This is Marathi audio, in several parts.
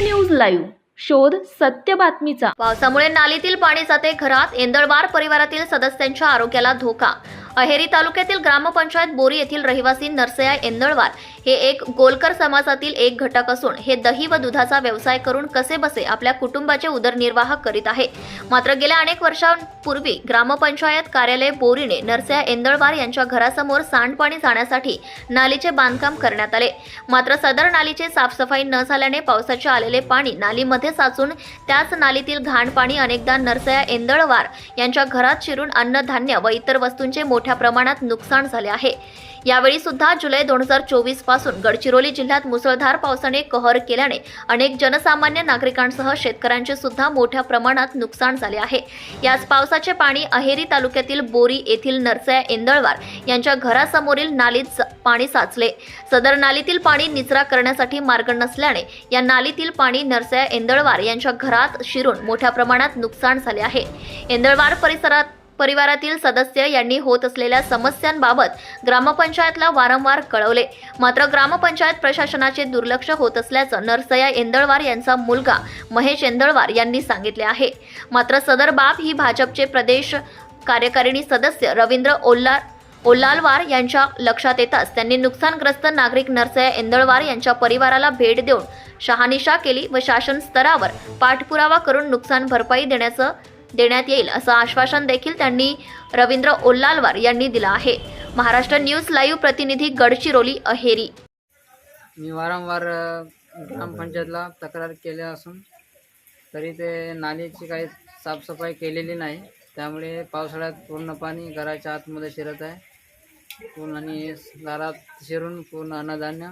News live. शोध सत्य बातमीचा. पावसामुळे नालीतील पाणी जाते घरात एंदळवार परिवारातील सदस्यांच्या आरोग्याला धोका. अहेरी तालुक्यातील ग्रामपंचायत बोरी येथील रहिवासी नरसया एंदळवार हे एक गोलकर समाजातील एक घटक असून हे दही व दुधाचा व्यवसाय करून कसे बसे आपल्या कुटुंबाचे उदरनिर्वाह करीत आहे. मात्र गेल्या अनेक वर्षांपूर्वी ग्रामपंचायत कार्यालय बोरीने नरसया एंदळवार यांच्या घरासमोर सांडपाणी जाण्यासाठी नालीचे बांधकाम करण्यात आले. मात्र सदर नालीचे साफसफाई न झाल्याने पावसाचे आलेले पाणी नालीमध्ये साचून त्याच नालीतील घाण पाणी अनेकदा नरसया एंदळवार यांच्या घरात शिरून अन्नधान्य व इतर वस्तूंचे मोठ्या प्रमाणात नुकसान झाले आहे. यावेळी सुद्धा जुलै दोन हजार चोवीस पासून गडचिरोली जिल्ह्यात मुसळधार पावसाने कहर केल्याने अनेक जनसामान्य नागरिकांसह शेतकऱ्यांचे सुद्धा मोठ्या प्रमाणात नुकसान झाले आहे. याच पावसाचे पाणी अहेरी तालुक्यातील बोरी येथील नरसया एंदळवार यांच्या घरासमोरील नालीत स- पाणी साचले. सदर नालीतील पाणी निचरा करण्यासाठी मार्ग नसल्याने या नालीतील पाणी नरसया एंदळवार यांच्या घरात शिरून मोठ्या प्रमाणात नुकसान झाले आहे. एंदळवार परिसरात परिवारातील सदस्य यांनी होत असलेल्या समस्यांबाबत ग्रामपंचायतला वारंवार कळवले. मात्र ग्रामपंचायत प्रशासनाचे दुर्लक्ष होत असल्याचं नरसया येंदळवार यांचा मुलगा महेश येंदळवार यांनी सांगितले आहे. मात्र सदर बाब ही भाजपचे प्रदेश कार्यकारिणी सदस्य रवींद्र ओल्लार ओल्लालवार यांच्या लक्षात येताच त्यांनी नुकसानग्रस्त नागरिक नरसया येंदळवार यांच्या परिवाराला भेट देऊन शहानिशा केली व शासन स्तरावर पाठपुरावा करून नुकसान भरपाई देण्याचं देण्यात येईल असं आश्वासन देखील त्यांनी रवींद्र ओल्लालवार यांनी दिलं आहे. महाराष्ट्र न्यूज लाईव्ह प्रतिनिधी गडचिरोली अहेरी. मी वारंवार ग्रामपंचायतला तक्रार केली असून तरी ते नालीची काही साफसफाई केलेली नाही. त्यामुळे पावसाळ्यात पूर्ण पाणी घराच्या आतमध्ये शिरत आहे. पूर्ण आणि दारात शिरून पूर्ण अन्नधान्य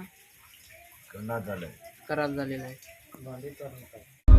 खराब झालेलं आहे.